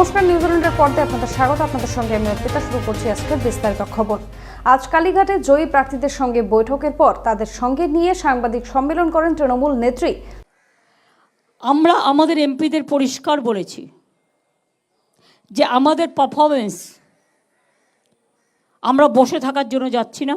নমস্কার নিউজিল্যান্ডের পর্দায় আপনাদের স্বাগত। আপনাদের সঙ্গে আমি অর্পিতা, শুরু করছি আজকের বিস্তারিত খবর। আজ কালীঘাটে জয়ী প্রার্থীদের সঙ্গে বৈঠকের পর তাদের সঙ্গে নিয়ে সাংবাদিক সম্মেলন করেন তৃণমূল নেত্রী। আমরা আমাদের এমপিদের পরিষ্কার বলেছি যে আমাদের পারফরমেন্স আমরা বসে থাকার জন্য যাচ্ছি না।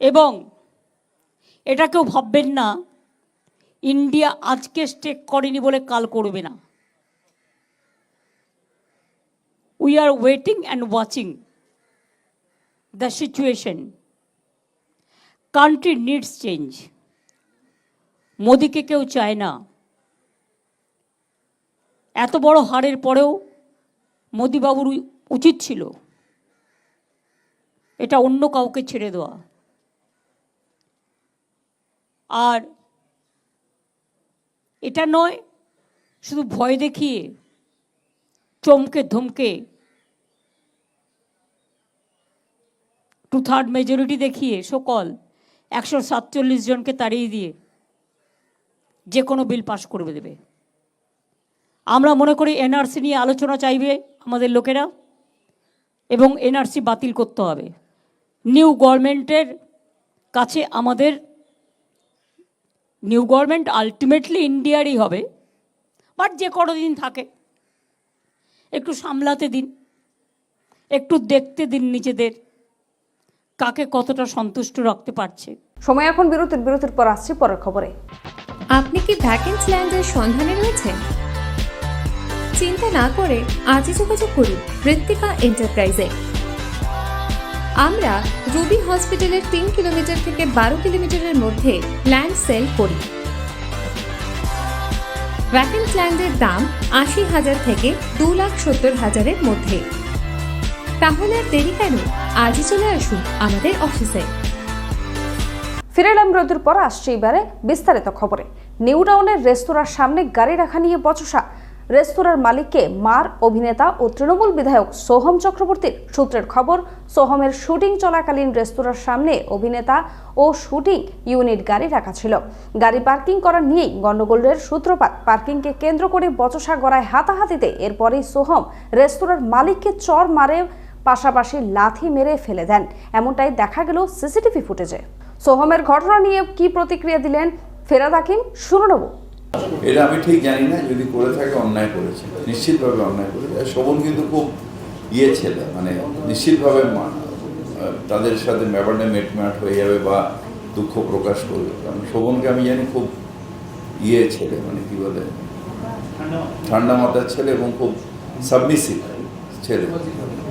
এবং এটা কেউ ভাববেন না, ইন্ডিয়া আজকে স্টেক করেনি বলে কাল করবে না। We are waiting and watching the situation country needs change মোদিকে কেউ চায় না এত বড় হারের পরেও মোদিবাবুর উচিত ছিল এটা অন্য কাউকে ছেড়ে দেওয়া আর এটা নয় শুধু ভয় দেখিয়ে চমকে ধমকে টু থার্ড মেজরিটি দেখিয়ে সকল একশো সাতচল্লিশ জনকে তাড়িয়ে দিয়ে যে কোনো বিল পাস করবে দেবে। আমরা মনে করি এনআরসি নিয়ে আলোচনা চাইবে আমাদের লোকেরা এবং এনআরসি বাতিল করতে হবে। নিউ গভর্নমেন্টের কাছে আমাদের নিউ গভর্নমেন্ট আলটিমেটলি ইন্ডিয়ারই হবে, বাট যে কোনো দিন থাকে। একটু সামলাতে দিন, একটু দেখতে দিন নিজেদের। কাকে কতটা সন্তুষ্ট রাখতে পারছে? সময় এখন বিরতির বিরতির পর আসছি পরের খবরে। আপনি কি ভ্যাকেন্স ল্যান্ডের সন্ধানে রয়েছেন? চিন্তা না করে আজই যোগাযোগ করুন ঋত্বিকা এন্টারপ্রাইজে আমরা রুবি হসপিটালের তিন কিলোমিটার থেকে বারো কিলোমিটারের মধ্যে ল্যান্ড সেল করি। ভ্যাকেন্স ল্যান্ডের দাম আশি হাজার থেকে দু লাখ সত্তর হাজারের মধ্যে। তাহলে দেরি কেন? আজই চলে আসুন আমাদের অফিসে। ফিরে এলাম বিরতির পর আসছি এবারে বিস্তারিত খবরে। নিউ টাউনের রেস্তোরাঁর সামনে গাড়ি রাখা নিয়ে বচসা। রেস্তোরাঁর মালিককে মার, অভিনেতা ও তৃণমূল বিধায়ক সোহম চক্রবর্তীর সূত্রের খবর, সোহমের শুটিং চলাকালীন রেস্তোরাঁর সামনে অভিনেতা ও শুটিং ইউনিট গাড়ি রাখা ছিল। গাড়ি পার্কিং করা নিয়েই গণ্ডগোলের সূত্রপাত। পার্কিংকে কেন্দ্র করে বচসা গড়ায় হাতাহাতিতে এরপরেই সোহম রেস্তোরাঁর মালিককে চর মারে পাশাপাশি লাথি মেরে ফেলে দেন। এমনটাই দেখা গেল সিসিটিভি ফুটেজে। সোহমের ঘটনা নিয়ে কি প্রতিক্রিয়া দিলেন ফেরাদ হাকিম, শুনে নেব। এটা আমি ঠিক জানি না, যদি করে থাকে অন্যায় করেছে। নিশ্চিতভাবে অন্যায় করেছে। শোভন কিন্তু খুব ইয়ে ছেলে মানে নিশ্চিতভাবে তাদের সাথে ব্যাপারটা মেটমাট হয়ে যাবে বা দুঃখ প্রকাশ করবে। কারণ শোভনকে আমি জানি খুব ইয়ে ছেলে মানে কি বলে, ঠান্ডা মাথার ছেলে এবং খুব সাবমিসিভ ছেলে।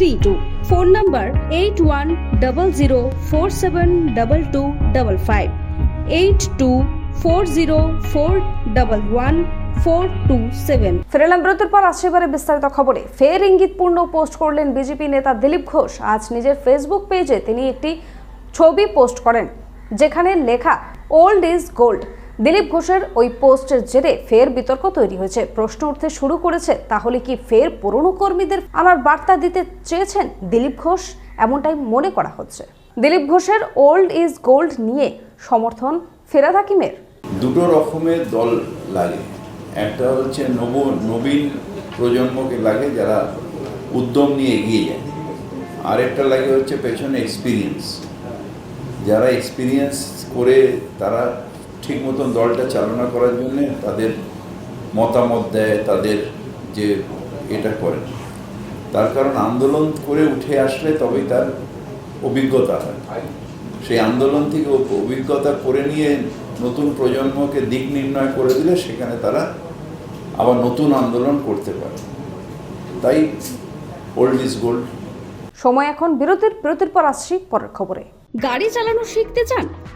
three two phone number eight one double zero four seven double two double five eight two four zero four double one four two seven পর বিস্তারিত খবরে। ফের ইঙ্গিতপূর্ণ পোস্ট করলেন বিজেপি নেতা দিলীপ ঘোষ। আজ নিজের ফেসবুক পেজে তিনি একটি ছবি পোস্ট করেন, যেখানে লেখা ওল্ড ইজ গোল্ড দিলীপ ঘোষের ওই পোস্টের জেরে ফের বিতর্ক তৈরি হয়েছে। প্রশ্ন উঠতে শুরু করেছে, তাহলে কি ফের পুরনো কর্মীদের আবার বার্তা দিতে চেয়েছেন দিলীপ ঘোষ? এমনটাই মনে করা হচ্ছে। দিলীপ ঘোষের ওল্ড ইজ গোল্ড নিয়ে সমর্থন ফেরাদ হাকিমের। দুটো রকমের দল লাগে। একটা হচ্ছে নব, নবীন প্রজন্মকে লাগে যারা উদ্যম নিয়ে এগিয়ে যায়। আরেকটা লাগে হচ্ছে পেছনে এক্সপিরিয়েন্স যারা এক্সপিরিয়েন্স করে তারা ঠিক মতন দলটা চালনা করার জন্য তাদের মতামত দেয় তাদের যে এটা করে। তার কারণ আন্দোলন করে উঠে আসলে তবেই তার অভিজ্ঞতা হয়। সেই আন্দোলন থেকে অভিজ্ঞতা করে নিয়ে নতুন প্রজন্মকে দিক নির্ণয় করে দিলে সেখানে তারা আবার নতুন আন্দোলন করতে পারে। তাই ওল্ড ইজ গোল্ড সময় এখন বিরতির বিরতির পর আসছি পরের খবরে। গাড়ি চালানো শিখতে চান?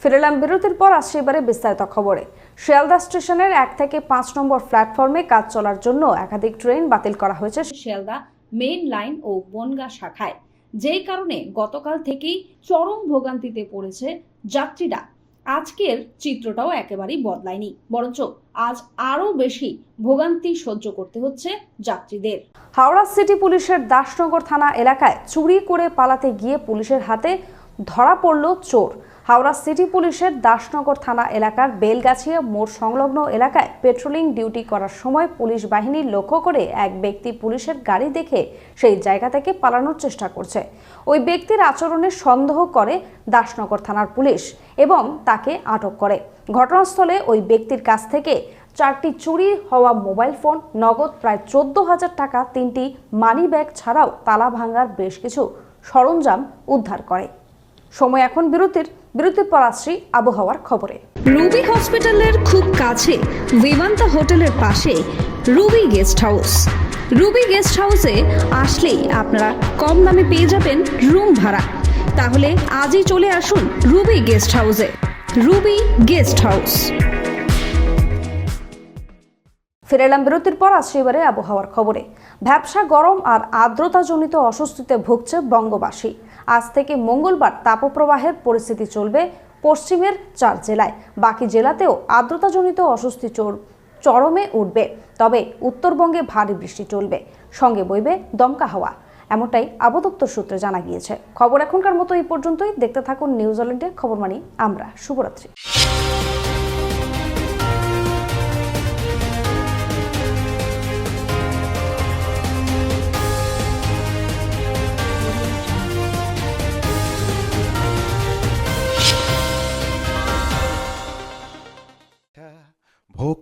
ফিরেলাম বিরতির পর আসছে এবারে বিস্তারিত খবরে। শিয়ালদা স্টেশনের এক থেকে পাঁচ নম্বর প্ল্যাটফর্মে কাজ চলার জন্য একাধিক ট্রেন বাতিল করা হয়েছে শিয়ালদা মেইন লাইন ও বনগা শাখায়। যেই কারণে গতকাল থেকেই চরম ভোগান্তিতে পড়েছে যাত্রীরা। আজকের চিত্রটাও একেবারেই বদলায়নি, বরঞ্চ আজ আরও বেশি ভোগান্তি সহ্য করতে হচ্ছে যাত্রীদের। হাওড়া সিটি পুলিশের দাসনগর থানা এলাকায় চুরি করে পালাতে গিয়ে পুলিশের হাতে ধরা পড়ল চোর। হাওড়া সিটি পুলিশের দাসনগর থানা এলাকার বেলগাছিয়া মোড় সংলগ্ন এলাকায় পেট্রোলিং ডিউটি করার সময় পুলিশ বাহিনীর লক্ষ্য করে এক ব্যক্তি পুলিশের গাড়ি দেখে সেই জায়গা থেকে পালানোর চেষ্টা করছে। ওই ব্যক্তির আচরণে সন্দেহ করে দাসনগর থানার পুলিশ এবং তাকে আটক করে। ঘটনাস্থলে ওই ব্যক্তির কাছ থেকে চারটি চুরি হওয়া মোবাইল ফোন, নগদ প্রায় চোদ্দ হাজার টাকা, তিনটি মানি ব্যাগ ছাড়াও তালা ভাঙার বেশ কিছু সরঞ্জাম উদ্ধার করে। সময় এখন বিরতির বিরতির পর আসছি আবহাওয়ার খবরে। রুবি হসপিটালের খুব কাছে বিমান্তা হোটেলের পাশে Ruby guest house. Ruby guest হাউসে আসলেই আপনারা কম দামে পেয়ে যাবেন রুম ভাড়া। তাহলে আজই চলে আসুন রুবি গেস্ট হাউসে। Ruby guest house. ফিরে এলাম বিরতির পর আসছে এবারে আবহাওয়ার খবরে। ভ্যাবসা গরম আর আর্দ্রতাজনিত অস্বস্তিতে ভুগছে বঙ্গবাসী। আজ থেকে মঙ্গলবার তাপপ্রবাহের পরিস্থিতি চলবে পশ্চিমের চার জেলায়। বাকি জেলাতেও আর্দ্রতাজনিত অস্বস্তি চর- চরমে উঠবে। তবে উত্তরবঙ্গে ভারী বৃষ্টি চলবে। সঙ্গে বইবে দমকা হাওয়া। এমনটাই আবদপ্তর সূত্রে জানা গিয়েছে। খবর এখনকার মতো এই পর্যন্তই। দেখতে থাকুন নিউজিল্যান্ডে খবর মানি আমরা। শুভরাত্রি।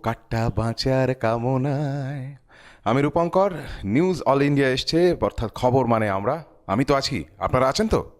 কাট্টা বাঁচার কামনায়। আমি রূপঙ্কর, নিউজ অল ইন্ডিয়া এসছে, অর্থাৎ খবর মানে আমরা। আমি তো আছি। আপনারা আছেন তো?